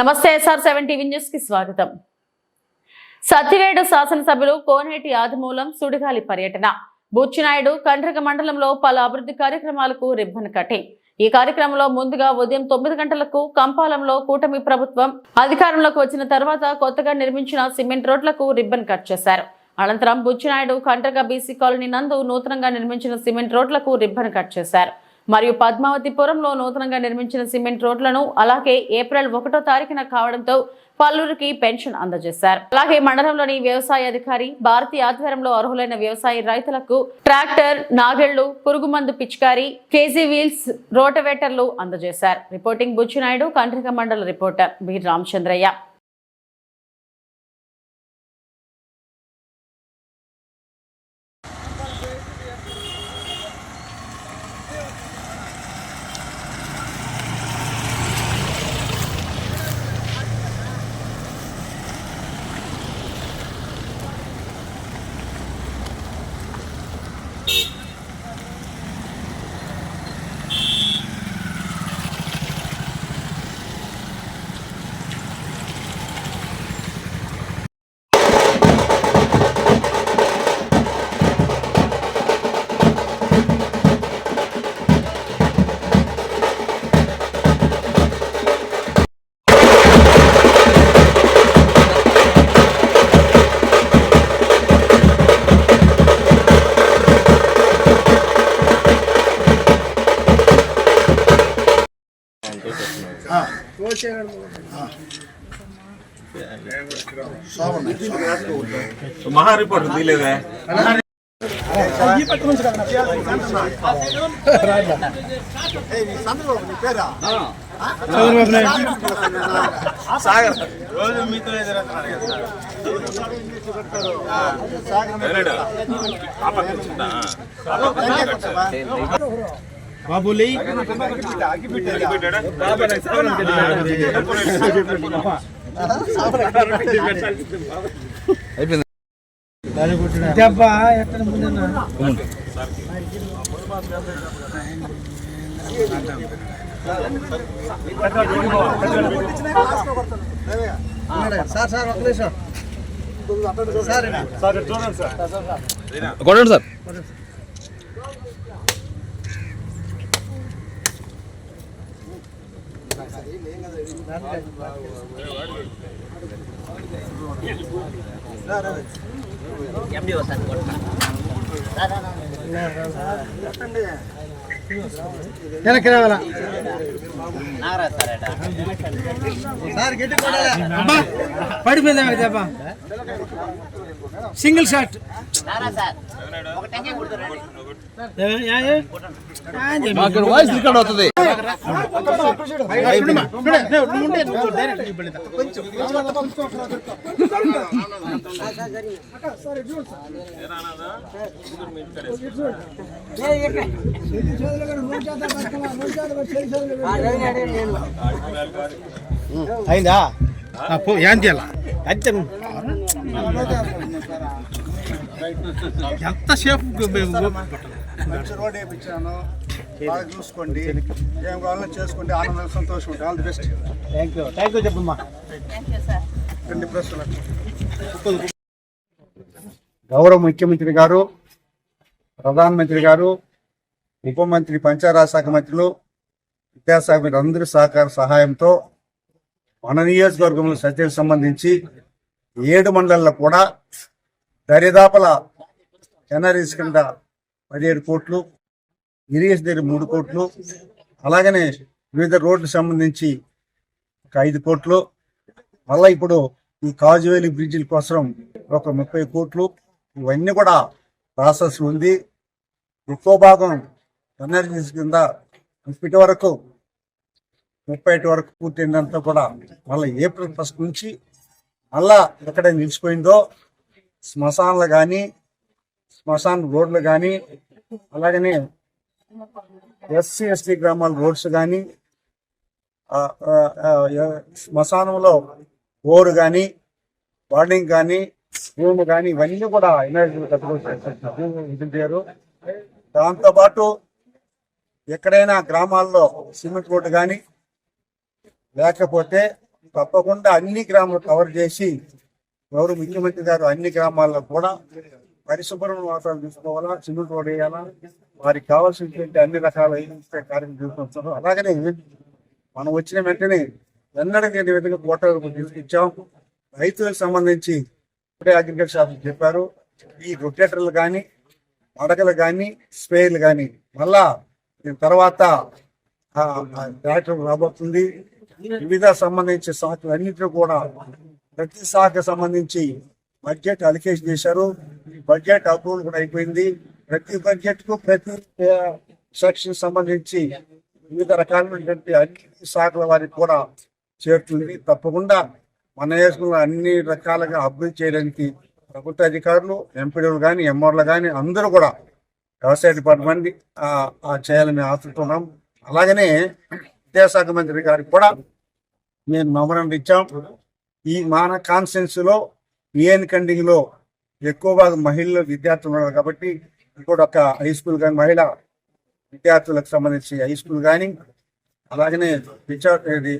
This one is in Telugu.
నమస్తే ఎస్ఆర్ సెవెన్ టీవీ న్యూస్కి స్వాగతం. సత్తివేడు శాసనసభ్యులు కోనేటి ఆదిమూలం సుడిగాలి పర్యటన. బుచ్చినాయుడు కండ్రిక మండలంలో పలు అభివృద్ధి కార్యక్రమాలకు రిబ్బన్ కటింగ్ ఈ కార్యక్రమంలో ముందుగా ఉదయం తొమ్మిది గంటలకు కంపాలంలో కూటమి ప్రభుత్వం అధికారంలోకి వచ్చిన తర్వాత కొత్తగా నిర్మించిన సిమెంట్ రోడ్లకు రిబ్బన్ కట్ చేశారు. అనంతరం బుచ్చినాయుడు కండ్రక బీసీ కాలనీ నందు నూతనంగా నిర్మించిన సిమెంట్ రోడ్లకు రిబ్బన్ కట్ చేశారు. మరియు పద్మావతిపురంలో నూతనంగా నిర్మించిన సిమెంట్ రోడ్లను అలాగే ఏప్రిల్ ఒకటో తారీఖున కావడంతో పలువురికి పెన్షన్ అందజేశారు. అలాగే మండలంలోని వ్యవసాయ అధికారి భారతి ఆధ్వర్యంలో అర్హులైన వ్యవసాయ రైతులకు ట్రాక్టర్ నాగళ్ళు పురుగుమందు పిచికారి కేజీ వీల్స్ రోటవేటర్లు అందజేశారు. రిపోర్టింగ్ బుచ్చినాయుడు కండ్రిక మండల రిపోర్టర్ బి రామచంద్రయ్య. మహా రిపోర్ట్ తీలేదా సాగర్ రోజు మీతో బాబులి. దెబ్బ ఎక్కడ ముందన్నా? సార్ సార్ ఒక నిమిషం. సార్. కొట్టండి సార్. వెనక్కి రావాలా సార్ గట్టి కొట్టాలా అబ్బా పడిపోయిందా మీకు దెబ్బ సింగిల్ షాట్ అక్కడ వాయిస్ రికార్డ్ అవుతుంది అయిందా? ఏం చేయాల? అంతే. ఎంత సేపు మంచి రోడ్ వేయించాను బాగా చూసుకోండి. ఏం కావాలో చేసుకోండి ఆనందం సంతోషం ఉంటుంది all the best thank you thank you చెప్పమ్మా. రెండు ప్రశ్నలు. గౌరవ ముఖ్యమంత్రి గారు ప్రధానమంత్రి గారు ఉప మంత్రి పంచాయరాజ్ శాఖ మంత్రులు విద్యాశాఖ అందరి సహకార సహాయంతో మన నియోజకవర్గంలో సత్యకు సంబంధించి ఏడు మండలాల్లో కూడా దరిదాపల ఎన్ఆర్ఎస్ కింద పదిహేడు కోట్లు ఇరిగేషన్ దగ్గర మూడు కోట్లు అలాగనే వివిధ రోడ్లకు సంబంధించి ఒక ఐదు కోట్లు. మళ్ళీ ఇప్పుడు ఈ కాజువేలి బ్రిడ్జిల కోసం ఒక ముప్పై కోట్లు. ఇవన్నీ కూడా ప్రాసెస్ ఉంది. ఎక్కువ భాగం ఎన్ఆర్జీస్ కింద ఇప్పటి వరకు ముప్పై ఐదు వరకు పూర్తయిందంతా కూడా మళ్ళీ ఏప్రిల్ ఫస్ట్ నుంచి మళ్ళా ఎక్కడ నిలిచిపోయిందో శ్మశానాలు కానీ శ్మశాన రోడ్లు కానీ అలాగనే ఎస్సీ ఎస్టీ గ్రామాల రోడ్స్ కానీ శ్మశానంలో ఓరు కానీ వార్డింగ్ కానీ రూమ్ కానీ ఇవన్నీ కూడా ఎనర్జీ దాంతోపాటు ఎక్కడైనా గ్రామాల్లో సిమెంట్ రోడ్డు కానీ లేకపోతే తప్పకుండా అన్ని గ్రామాలు కవర్ చేసి గౌరవ ముఖ్యమంత్రి గారు అన్ని గ్రామాల్లో కూడా పరిశుభ్రమైన వాతావరణం తీసుకోవాలా చిన్న రోడ్ వేయాలా? వారికి కావాల్సినటువంటి అన్ని రకాల ఇన్ఫ్రాస్ట్రక్చర్ కార్యక్రమం తీసుకొస్తారు అలాగనే మనం వచ్చిన వెంటనే ఎన్నడూ లేని విధంగా కోటలకు తీసుకొచ్చాం? రైతులకు సంబంధించి ఇప్పుడే అగ్రికల్చర్ ఆఫీస్ చెప్పారు. ఈ రొటేటర్లు కానీ మడకలు కానీ స్ప్రేయర్లు కానీ మళ్ళా దీని తర్వాత ట్రాక్టర్ రాబోతుంది. వివిధ సంబంధించిన శాఖలు అన్నింటినీ కూడా ప్రతి శాఖకు సంబంధించి బడ్జెట్ అలికేషన్ చేశారు. బడ్జెట్ అప్రూవల్ కూడా అయిపోయింది. ప్రతి బడ్జెట్కు ప్రతి సెక్షన్ సంబంధించి వివిధ రకాలైనటువంటి అన్ని శాఖల వారికి కూడా చేరుతుంది. తప్పకుండా మన వేసుకున్న అన్ని రకాలుగా అభివృద్ధి చేయడానికి ప్రభుత్వ అధికారులు ఎంపీడీలు కానీ ఎంఆర్లు కానీ అందరూ కూడా వ్యవసాయ డిపార్ట్మెంట్ ఆ, చేయాలని ఆశిస్తున్నాం. అలాగనే విద్యాశాఖ మంత్రి గారికి కూడా మేము మెమరం ఇచ్చాం. ఈ మాన కాన్ఫరెన్స్ పిఎన్ కండింగ్లో ఎక్కువగా మహిళలు విద్యార్థులు ఉన్నారు కాబట్టి ఇంకోటి ఒక హై స్కూల్ కానీ మహిళా విద్యార్థులకు సంబంధించి హై స్కూల్ కానీ అలాగనే విద్యార్థి